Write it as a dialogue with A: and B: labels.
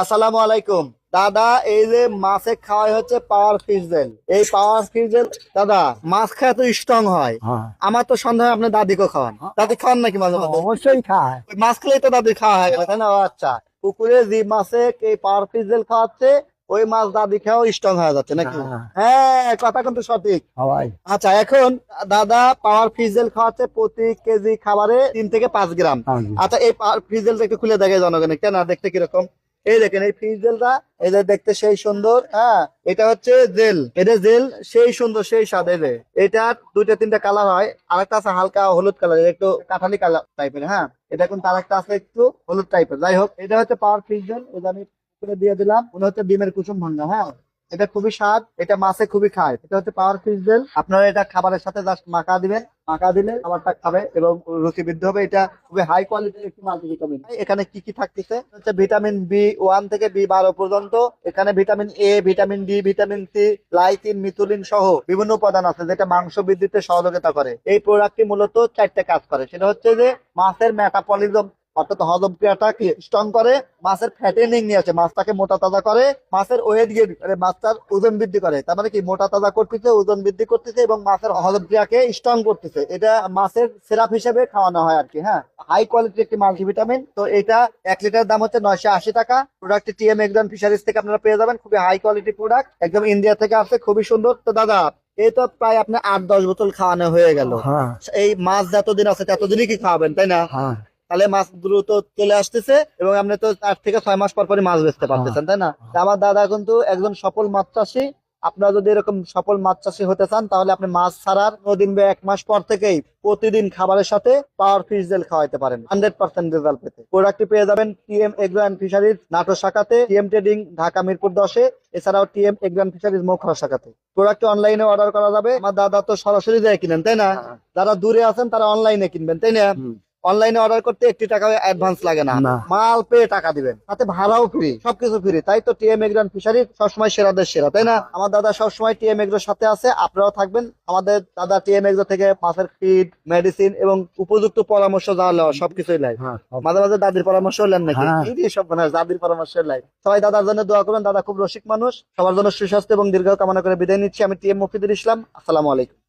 A: আসসালামু আলাইকুম। দাদা এই যে মাছে খাওয়াই হচ্ছে পাওয়ার ফিজেল এই পাওয়ার ফিজেল দাদা মাছ খায় তো স্ট্রং হয়।
B: হ্যাঁ।
A: আমার তো সন্দেহ আপনি দাদিকে খাওয়ান। দাদি খাওয়ান নাকি মাঝে মাঝে
B: অবশ্যই খায়।
A: মাছ খেলেই তো দাদি খাওয়া হয়ে তাই না? আচ্ছা। পুকুরে যে মাছে এই পাওয়ার ফিজেল খাওয়াচ্ছে ওই মাছ দাদি খেয়েও স্ট্রং হয়ে যাচ্ছে নাকি?
B: হ্যাঁ।
A: হ্যাঁ কথা কিন্তু সঠিক। আচ্ছা এখন দাদা পাওয়ার ফিজেল খাওয়াচ্ছে প্রতি কেজি খাবারে তিন থেকে পাঁচ গ্রাম। আচ্ছা এই পাওয়ার ফ্রিজেলটা একটু খুলে দেখে জনগণে কেন দেখতে কীরকম? এই দেখেন এই ফ্রিজেলটা এই যে দেখতে সেই সুন্দর হ্যাঁ এটা হচ্ছে জেল। এটা জেল, সেই সুন্দর, সেই স্বাদ, এই যে। এটা দুইটা, তিনটা কালার হয়, আরেকটা আছে হালকা হলুদ কালার একটু কাঠালি কালার টাইপের হ্যাঁ। এটা কিন্তু আরেকটা আছে একটু হলুদ টাইপের যাই হোক, এটা হচ্ছে পাওয়ার ফ্রিজেল এটা আমি দিয়ে দিলাম। মনে হচ্ছে ডিমের কুসুম ভাঙ্গা হ্যাঁ। এটা খুবই স্বাদ, এটা মাছে খুবই খায়। এটা হচ্ছে পাওয়ার ফিজেল আপনারা এটা খাবারের সাথে জাস্ট মাখা দিবেন। মাখা দিলে খাবারটা খাবে এবং রুচি বৃদ্ধি হবে। এটা খুবই হাই কোয়ালিটির একটি মাল্টিভিটামিন এখানে কি কি থাকতেছে? হচ্ছে ভিটামিন বি ওয়ান থেকে বি বারো পর্যন্ত। এখানে vitamin A vitamin D vitamin C লাইটিন মিথুলিন সহ বিভিন্ন উপাদান আছে, যেটা মাংস বৃদ্ধিতে সহযোগিতা করে। এই প্রোডাক্টটি মূলত চারটে কাজ করে। সেটা হচ্ছে যে মাছের মেটাপলিজম অর্থাৎ হজম ক্রিয়াটাকে স্ট্রং করে মাছের ফ্যাটেনিং নিয়ে আসে মাছটাকে মোটা তাজা করে মাছের ওয়েট গেইন মানে মাছটার ওজন বৃদ্ধি করে। তার মানে কি? মোটা তাজা করতেছে ওজন বৃদ্ধি করতেছে এবং মাছের হজম ক্রিয়াকে স্ট্রং করতেছে। এটা মাছের সিরাপ হিসেবে খাওয়ানো হয় আর কি হ্যাঁ? হাই কোয়ালিটির একটি মাল্টিভিটামিন তো এটা এক লিটার দাম হচ্ছে নয়শো আশি টাকা। প্রোডাক্টটি টিএম একজন ফিশারিজ থেকে আপনারা পেয়ে যাবেন। খুবই হাই কোয়ালিটি প্রোডাক্ট একদম ইন্ডিয়া থেকে আসছে খুবই সুন্দর। তো দাদা এই তো প্রায় আপনার আট দশ বোতল খাওয়ানো হয়ে গেল।
B: হ্যাঁ।
A: এই মাছ যতদিন আছে ততদিনই কি খাওয়াবেন তাই না?
B: হ্যাঁ।
A: তাহলে মাছ দ্রুত চলে আসতেছে এবং আপনি তো চার থেকে ছয় মাস পর পরই মাছ বেচতে পারতেছেন তাই না? আমার দাদা কিন্তু একজন সফল মাছ চাষি। আপনারা যদি এরকম সফল মাছ চাষি হতে চান তাহলে আপনি মাছ ছাড়ার দিন বা এক মাস পর থেকেই প্রতিদিন খাবারের সাথে পাওয়ার ফিশ জেল খাওয়াইতে পারেন হান্ড্রেড পার্সেন্ট রেজাল্ট পেতে। প্রোডাক্টটি পেয়ে যাবেন TM agro and fisheries Natore শাখাতে টিএম ট্রেডিং ঢাকা মিরপুর দশে এছাড়াও TM agro and fisheries Mokhra শাখাতে। প্রোডাক্টটি অনলাইনে অর্ডার করা যাবে। আমার দাদা তো সরাসরি যায় কিনেন তাই না? যারা দূরে আছেন তারা অনলাইনে কিনবেন তাই না। অনলাইনে অর্ডার করতে একটি টাকা অ্যাডভান্স লাগে না। মাল পেয়ে টাকা দিবেন। তাতে ভাড়াও ফ্রি সবকিছু ফ্রি। তাই তো টিএম এগ্রান ফিশারি সবসময় সেরাদের সেরা তাই না? আমার দাদা সবসময় টিএম এগ্রোর সাথে আছে আপনারাও থাকবেন। আমাদের দাদা টিএম এগ্রো থেকে মাছের ফিড মেডিসিন এবং উপযুক্ত পরামর্শ যা লওয়া সবকিছুই লাই
B: হ্যাঁ
A: মাঝে মাঝে দাদির পরামর্শ নেন নাকি?
B: হ্যাঁ।
A: এই সব মানে দাদির পরামর্শ লাই সবাই দাদার জন্য দোয়া করবেন দাদা খুব রসিক মানুষ। সবার জন্য সুস্বাস্থ্য এবং দীর্ঘ কামনা করে বিদায় নিচ্ছি। আমি টিএম মফিদুল ইসলাম আসসালামু আলাইকুম।